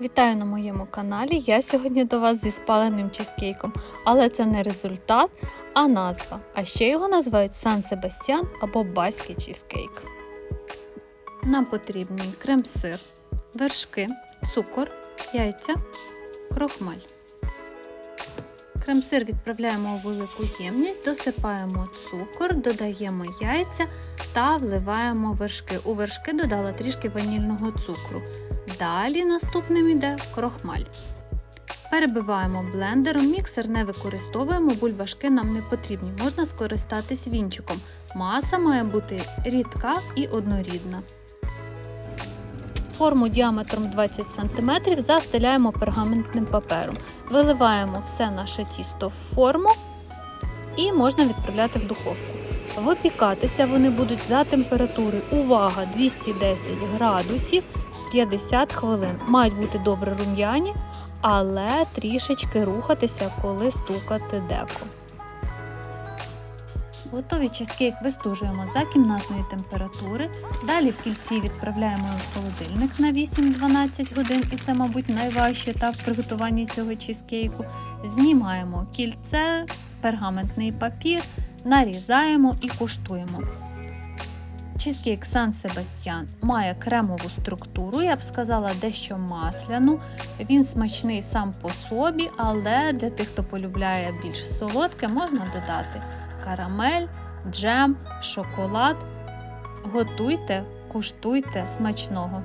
Вітаю на моєму каналі. Я сьогодні до вас зі спаленим чизкейком, але це не результат, а назва. А ще його називають Сан Себастьян або Баський чизкейк. Нам потрібний крем-сир, вершки, цукор, яйця, крохмаль. Крем-сир відправляємо у велику ємність, досипаємо цукор, додаємо яйця та вливаємо вершки. У вершки додала трішки ванільного цукру. Далі наступним йде крохмаль. Перебиваємо блендером, міксер не використовуємо, бульбашки нам не потрібні, можна скористатись вінчиком. Маса має бути рідка і однорідна. Форму діаметром 20 см застеляємо пергаментним папером. Виливаємо все наше тісто в форму і можна відправляти в духовку. Випікатися вони будуть за температури, увага, 210 градусів 50 хвилин. Мають бути добре рум'яні, але трішечки рухатися, коли стукати деко. Готові чизкейк вистужуємо за кімнатної температури. Далі в кільці відправляємо в холодильник на 8-12 годин, і це, мабуть, найважчий етап в приготуванні цього чизкейку. Знімаємо кільце, пергаментний папір, нарізаємо і куштуємо. Чизкейк Сан Себастьян має кремову структуру, я б сказала, дещо масляну. Він смачний сам по собі, але для тих, хто полюбляє більш солодке, можна додати карамель, джем, шоколад. Готуйте, куштуйте смачного.